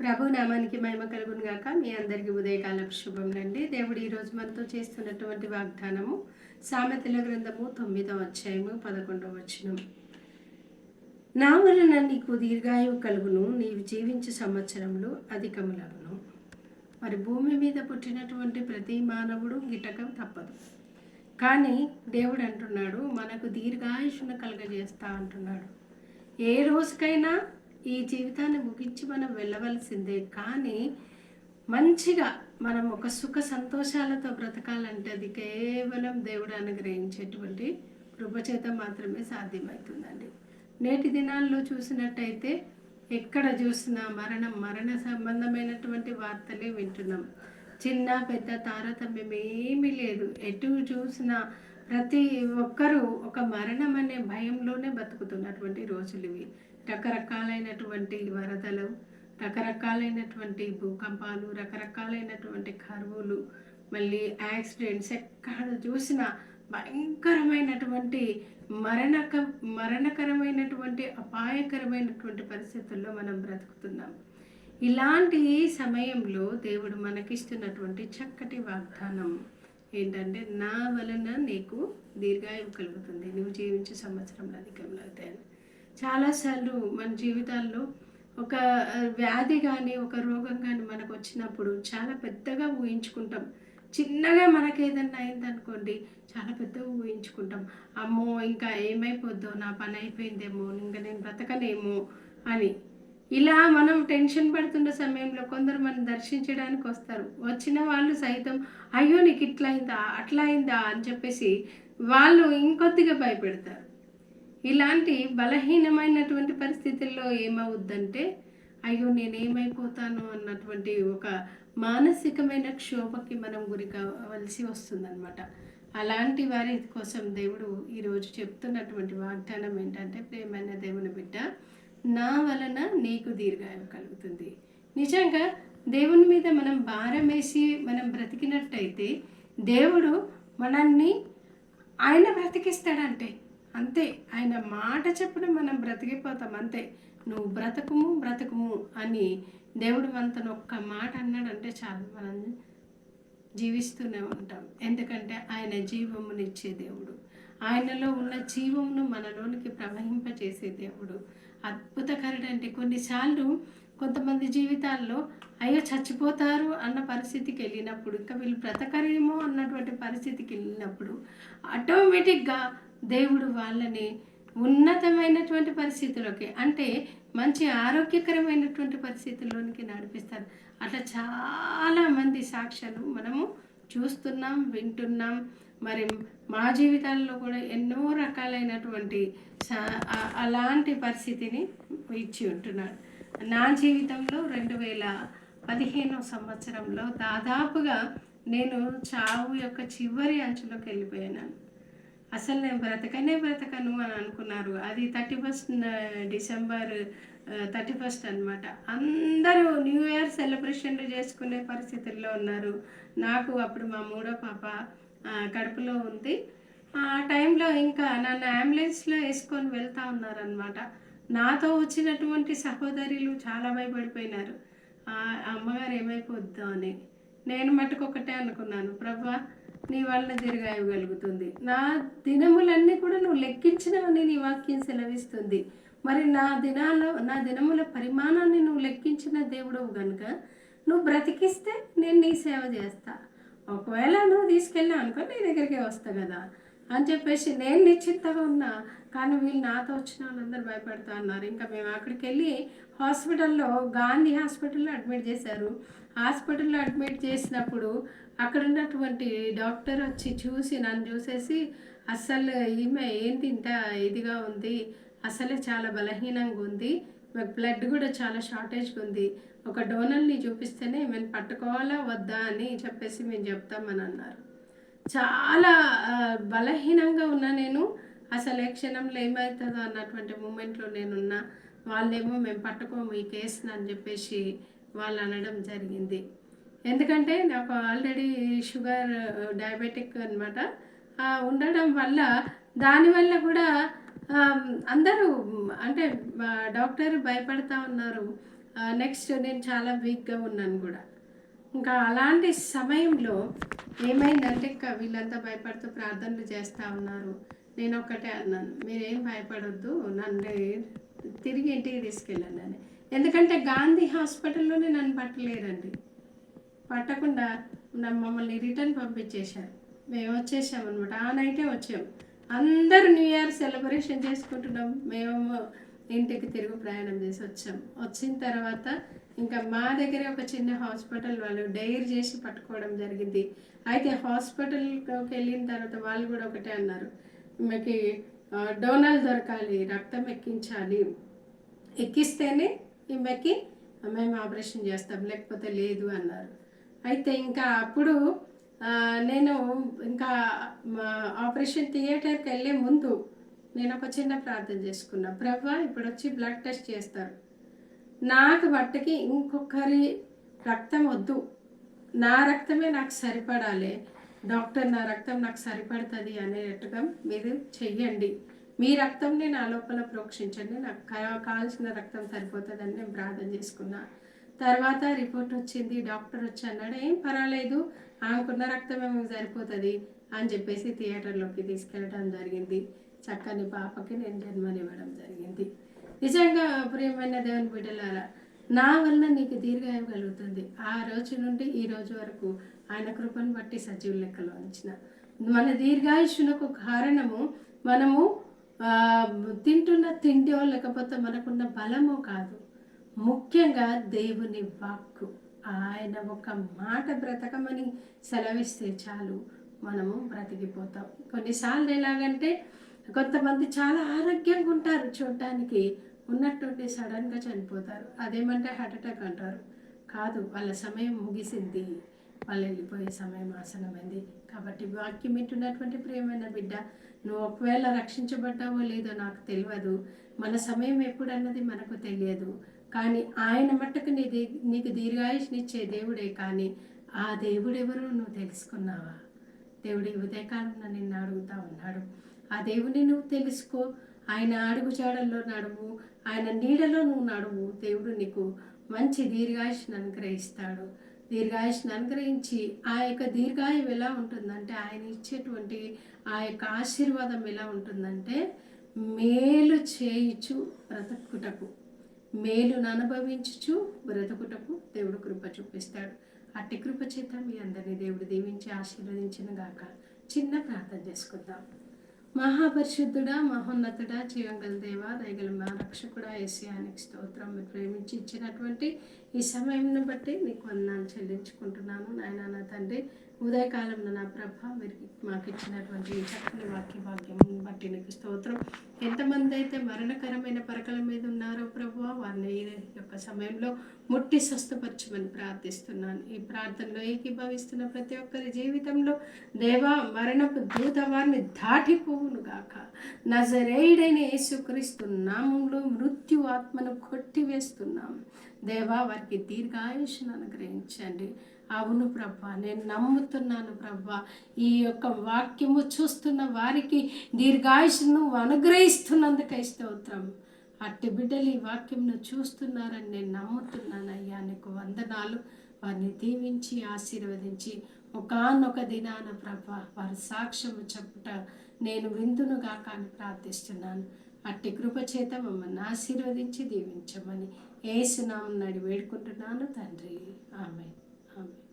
ప్రభు నామానికి మహిమ కలుగును గాక. మీ అందరికీ ఉదయకాల శుభములండి. దేవుడు ఈరోజు మనతో చేస్తున్నటువంటి వాగ్దానము సామెతల గ్రంథము తొమ్మిదవ అధ్యాయము పదకొండవ వచనం. నా వలన నీకు దీర్ఘాయువు కలుగును నీవు జీవించే సంవత్సరంలో అధికములగును. మరి భూమి మీద పుట్టినటువంటి ప్రతి మానవుడు గిటకం తప్పదు. కానీ దేవుడు అంటున్నాడు మనకు దీర్ఘాయుషును కలుగజేస్తా అంటున్నాడు. ఏ రోజుకైనా ఈ జీవితాన్ని ముగించి మనం వెళ్ళవలసిందే. కానీ మంచిగా మనం ఒక సుఖ సంతోషాలతో బ్రతకాలంటే అది కేవలం దేవుడు అనుగ్రహించేటువంటి కృపచేత మాత్రమే సాధ్యమవుతుందండి. నేటి దినాల్లో చూసినట్టయితే ఎక్కడ చూసినా మరణం మరణ సంబంధమైనటువంటి వార్తలే వింటున్నాం. చిన్న పెద్ద తారతమ్యం ఏమీ లేదు. ఎటు చూసినా ప్రతి ఒక్కరూ ఒక మరణం అనే భయంలోనే బతుకుతున్నటువంటి రోజులు ఇవి. రకరకాలైనటువంటి వరదలు రకరకాలైనటువంటి భూకంపాలు రకరకాలైనటువంటి కరువులు మళ్ళీ యాక్సిడెంట్స్ ఎక్కడ చూసినా భయంకరమైనటువంటి మరణక మరణకరమైనటువంటి అపాయకరమైనటువంటి పరిస్థితుల్లో మనం బ్రతుకుతున్నాం. ఇలాంటి సమయంలో దేవుడు మనకిస్తున్నటువంటి చక్కటి వాగ్దానం ఏంటంటే నా వలన నీకు దీర్ఘాయువు కలుగుతుంది. నువ్వు జీవించే సంవత్సరంలో అధికంలో అవుతాయని చాలాసార్లు మన జీవితాల్లో ఒక వ్యాధి కానీ ఒక రోగం కానీ మనకు వచ్చినప్పుడు చాలా పెద్దగా ఊహించుకుంటాం. చిన్నగా మనకి ఏదన్నా అయిందనుకోండి చాలా పెద్దగా ఊహించుకుంటాం. అమ్మో ఇంకా ఏమైపోద్దో నా పని అయిపోయిందేమో ఇంకా నేను బ్రతకనేమో అని. ఇలా మనం టెన్షన్ పడుతున్న సమయంలో కొందరు మనం దర్శించడానికి వస్తారు. వచ్చిన వాళ్ళు సైతం అయ్యో నీకు ఇట్లా అయిందా అట్లా అయిందా అని చెప్పేసి వాళ్ళు ఇంకొద్దిగా భయపెడతారు. ఇలాంటి బలహీనమైనటువంటి పరిస్థితుల్లో ఏమవుద్దంటే అయ్యో నేను ఏమైపోతాను అన్నటువంటి ఒక మానసికమైన క్షోభకి మనం గురి కావలసి వస్తుందన్నమాట. అలాంటి వారి కోసం దేవుడు ఈరోజు చెప్తున్నటువంటి వాగ్దానం ఏంటంటే ప్రేమైన దేవుని బిడ్డ నా వలన నీకు దీర్ఘాయం కలుగుతుంది. నిజంగా దేవుని మీద మనం భారం వేసి మనం బ్రతికినట్టయితే దేవుడు మనల్ని ఆయన బ్రతికిస్తాడంటే అంతే. ఆయన మాట చెప్పడం మనం బ్రతికిపోతాం. అంతే. నువ్వు బ్రతకము బ్రతకము అని దేవుడు మనతో ఒక్క మాట అన్నాడంటే చాలు. మనం జీవిస్తూనే ఉంటాం. ఎందుకంటే ఆయన జీవమునిచ్చే దేవుడు. ఆయనలో ఉన్న జీవమును మనలోనికి ప్రవహింపచేసే దేవుడు. అద్భుతకరుడు అంటే కొన్నిసార్లు కొంతమంది జీవితాల్లో అయ్యో చచ్చిపోతారు అన్న పరిస్థితికి వెళ్ళినప్పుడు ఇంకా వీళ్ళు బ్రతకరేమో అన్నటువంటి పరిస్థితికి వెళ్ళినప్పుడు ఆటోమేటిక్గా దేవుడు వాళ్ళని ఉన్నతమైనటువంటి పరిస్థితుల్లోకి అంటే మంచి ఆరోగ్యకరమైనటువంటి పరిస్థితుల్లోనికి నడిపిస్తారు. అట్లా చాలా మంది సాక్ష్యాలు మనము చూస్తున్నాం వింటున్నాం. మరి మా జీవితాల్లో కూడా ఎన్నో రకాలైనటువంటి అలాంటి పరిస్థితిని ఇచ్చి ఉంటున్నాడు నా జీవితంలో రెండు వేల పదిహేనవ సంవత్సరంలో దాదాపుగా నేను చావు యొక్క చివరి అంచులోకి వెళ్ళిపోయాను. అసలు నేను బ్రతకనే బ్రతకను అని అనుకున్నారు. అది thirty first December thirty first అనమాట అందరూ న్యూ ఇయర్ సెలబ్రేషన్లు చేసుకునే పరిస్థితుల్లో ఉన్నారు. నాకు అప్పుడు మా మూడో పాప కడుపులో ఉంది. ఆ టైంలో ఇంకా నన్ను అంబులెన్స్లో వేసుకొని వెళ్తా ఉన్నారనమాట నాతో వచ్చినటువంటి సహోదరులు చాలా భయపడిపోయినారు. అమ్మగారు ఏమైపోద్దాం అని. నేను మటుకొకటే అనుకున్నాను. ప్రభా నీ వల్ల కలుగుతుంది నా దినములన్నీ కూడా నువ్వు లెక్కించినవని నీ వాక్యం సెలవిస్తుంది. మరి నా దినాల్లో నా దినముల పరిమాణాన్ని నువ్వు లెక్కించిన దేవుడవు కనుక నువ్వు బ్రతికిస్తే నేను నీ సేవ చేస్తా. ఒకవేళ నువ్వు తీసుకెళ్ళా అనుకో నీ దగ్గరికే వస్తా కదా. అని చెప్పేసి నేను నిశ్చింతగా ఉన్నా కానీ వీళ్ళు నాతో వచ్చిన వాళ్ళందరూ భయపడతా ఉన్నారు. ఇంకా మేము అక్కడికి వెళ్ళి హాస్పిటల్లో గాంధీ హాస్పిటల్లో అడ్మిట్ చేశారు. హాస్పిటల్లో అడ్మిట్ చేసినప్పుడు అక్కడ ఉన్నటువంటి డాక్టర్ వచ్చి చూసి నన్ను చూసేసి అస్సలు ఈమె ఏంటి ఇంత ఇదిగా ఉంది? అసలే చాలా బలహీనంగా ఉంది. బ్లడ్ కూడా చాలా షార్టేజ్గా ఉంది. ఒక డోనల్ని చూపిస్తేనే మేము పట్టుకోవాలా వద్దా అని చెప్పేసి మేము చెప్తామని అన్నారు. చాలా బలహీనంగా ఉన్నా నేను. అసలు ఏ క్షణంలో ఏమవుతుందో అన్నటువంటి మూమెంట్లో నేనున్నా. వాళ్ళేమో మేము పట్టుకోము ఈ కేసుని అని చెప్పేసి వాళ్ళు అనడం జరిగింది. ఎందుకంటే నాకు ఆల్రెడీ షుగర్ డయాబెటిక్ అనమాట ఉండడం వల్ల దానివల్ల కూడా అందరూ అంటే డాక్టర్ భయపడతా ఉన్నారు. నెక్స్ట్ నేను చాలా వీక్గా ఉన్నాను కూడా. ఇంకా అలాంటి సమయంలో ఏమైందంటే ఇంకా వీళ్ళంతా భయపడుతూ ప్రార్థనలు చేస్తూ ఉన్నారు. నేను ఒక్కటే అన్నాను మీరేం భయపడొద్దు నన్ను తిరిగి ఇంటికి తీసుకెళ్ళండి అని. ఎందుకంటే గాంధీ హాస్పిటల్లోనే నన్ను పట్టలేరండి. పట్టకుండా మమ్మల్ని రిటర్న్ పంపించేశారు. మేము వచ్చేసామన్నమాట ఆ నైటే వచ్చాము అందరూ న్యూ ఇయర్ సెలబ్రేషన్ చేసుకుంటున్నాం. మేము ఇంటికి తిరుగు ప్రయాణం చేసి వచ్చాం. వచ్చిన తర్వాత ఇంకా మా దగ్గరే ఒక చిన్న హాస్పిటల్ వాళ్ళు డైర్ చేసి పట్టుకోవడం జరిగింది. అయితే హాస్పిటల్కి వెళ్ళిన తర్వాత వాళ్ళు కూడా ఒకటే అన్నారు. ఈమెకి డోనల్ దొరకాలి రక్తం ఎక్కించాలి. ఎక్కిస్తేనే ఈమెకి మేము ఆపరేషన్ చేస్తాం లేకపోతే లేదు అన్నారు. అయితే ఇంకా అప్పుడు నేను ఇంకా మా ఆపరేషన్ థియేటర్కి వెళ్ళే ముందు నేను ఒక చిన్న ప్రార్థన చేసుకున్నా. ప్రభా ఇప్పుడు వచ్చి బ్లడ్ టెస్ట్ చేస్తారు. నాకు మట్టుకి ఇంకొకరి రక్తం వద్దు. నా రక్తమే నాకు సరిపడాలి. డాక్టర్ నా రక్తం నాకు సరిపడుతుంది అనేట్టుగా మీరు చెయ్యండి. మీ రక్తంని నా లోపల ప్రోక్షించండి. నాకు కావాల్సిన రక్తం సరిపోతుందని నేను ప్రార్థన చేసుకున్నా. తర్వాత రిపోర్ట్ వచ్చింది. డాక్టర్ వచ్చి అన్నాడు ఏం పర్వాలేదు. ఆమెకున్న రక్తం ఏమో సరిపోతుంది అని చెప్పేసి థియేటర్లోకి తీసుకెళ్ళడం జరిగింది. చక్కని పాపకి నేను జన్మనివ్వడం జరిగింది. నిజంగా ప్రియమైన దేవుని బిడ్డలారా నా వల్ల నీకు దీర్ఘాయం కలుగుతుంది. ఆ రోజు నుండి ఈ రోజు వరకు ఆయన కృపను బట్టి సజీవ లెక్కలో ఉంచిన. మన దీర్ఘాయుషునకు కారణము మనము తింటున్న తిండో లేకపోతే మనకున్న బలము కాదు. ముఖ్యంగా దేవుని వాక్కు. ఆయన ఒక మాట బ్రతకమని సెలవిస్తే చాలు. మనము బ్రతికిపోతాం. కొన్నిసార్లు ఎలాగంటే కొంతమంది చాలా ఆరోగ్యంగా ఉంటారు చూడటానికి ఉన్నట్టుండి సడన్గా చనిపోతారు. అదేమంటే హార్ట్ అటాక్ అంటారు. కాదు వాళ్ళ సమయం ముగిసింది. వాళ్ళు వెళ్ళిపోయే సమయం ఆసనమైంది. కాబట్టి వాక్యం వింటున్నటువంటి ప్రియమైన బిడ్డ నువ్వు ఒకవేళ రక్షించబడ్డావో లేదో నాకు తెలియదు మన సమయం ఎప్పుడన్నది మనకు తెలియదు. కానీ ఆయన మట్టుకు నీ దీ నీకు దీర్ఘాయుష్నిచ్చే దేవుడే. కానీ ఆ దేవుడెవరో నువ్వు తెలుసుకున్నావా? దేవుడి ఉదయకాలంలో నిన్ను అడుగుతా ఉన్నాడు. ఆ దేవుని నువ్వు తెలుసుకో. ఆయన అడుగుజాడల్లో నడువు ఆయన నీడలో నువ్వు నడువు దేవుడు నీకు మంచి దీర్ఘాయుషను అనుగ్రహిస్తాడు. దీర్ఘాయుషను అనుగ్రహించి ఆ యొక్క దీర్ఘాయువు ఎలా ఉంటుందంటే ఆయన ఇచ్చేటువంటి ఆ యొక్క ఆశీర్వాదం ఎలా ఉంటుందంటే మేలు చేయుచు బ్రతకుటకు మేలును అనుభవించుచు బ్రతుకుటకు దేవుడు కృప చూపిస్తాడు. అట్టి కృప చేత మీ అందరినీ దేవుడు దీవించి ఆశీర్వదించిన గాక. చిన్న ప్రార్థన చేసుకుందాం. మహాపరిశుద్ధుడా మహోన్నతుడ జీవంగల దేవ దయగల మా రక్షకుడా ఏసియానికి స్తోత్రం. మీరు ప్రేమించి ఇచ్చినటువంటి ఈ సమయంను బట్టి నీకు వందనాలు చెల్లించుకుంటున్నాను. నాయన నా తండ్రి ఉదయకాలంలో నా ప్రభ మీరు మాకు ఇచ్చినటువంటి ఈ చక్కని వాక్య భాగ్యం బట్టి నీకు స్తోత్రం. ఎంతమంది అయితే మరణకరమైన పరకల మీద ఉన్నారో ప్రభు వారిని ఈ యొక్క సమయంలో ముట్టి స్వస్థపరచమని ప్రార్థిస్తున్నాను. ఈ ప్రార్థనలో ఏకీభవిస్తున్న ప్రతి ఒక్కరి జీవితంలో దేవా మరణపు దూత వారిని దాటిపోవును గాక. నజరేయుడైన యేసుక్రీస్తు నామంలో మృత్యు ఆత్మను కొట్టివేస్తున్నాం. దేవా వారికి దీర్ఘాయుషను అనుగ్రహించండి. అవును ప్రభా నేను నమ్ముతున్నాను ప్రభా ఈ యొక్క వాక్యము చూస్తున్న వారికి దీర్ఘాయుషను అనుగ్రహిస్తున్నందుకై స్తోత్రం. అట్టి బిడ్డలు ఈ వాక్యంను చూస్తున్నారని నేను నమ్ముతున్నాను అయ్యా నీకు వందనాలు. వారిని దీవించి ఆశీర్వదించి ఒకనొక దినాన ప్రభ వారి సాక్ష్యము చెప్పుట నేను విందునుగా కానీ ప్రార్థిస్తున్నాను. అట్టి కృప చేత మమ్మల్ని ఆశీర్వదించి దీవించమని ఏసునామని వేడుకుంటున్నాను తండ్రి. ఆమె ఆమె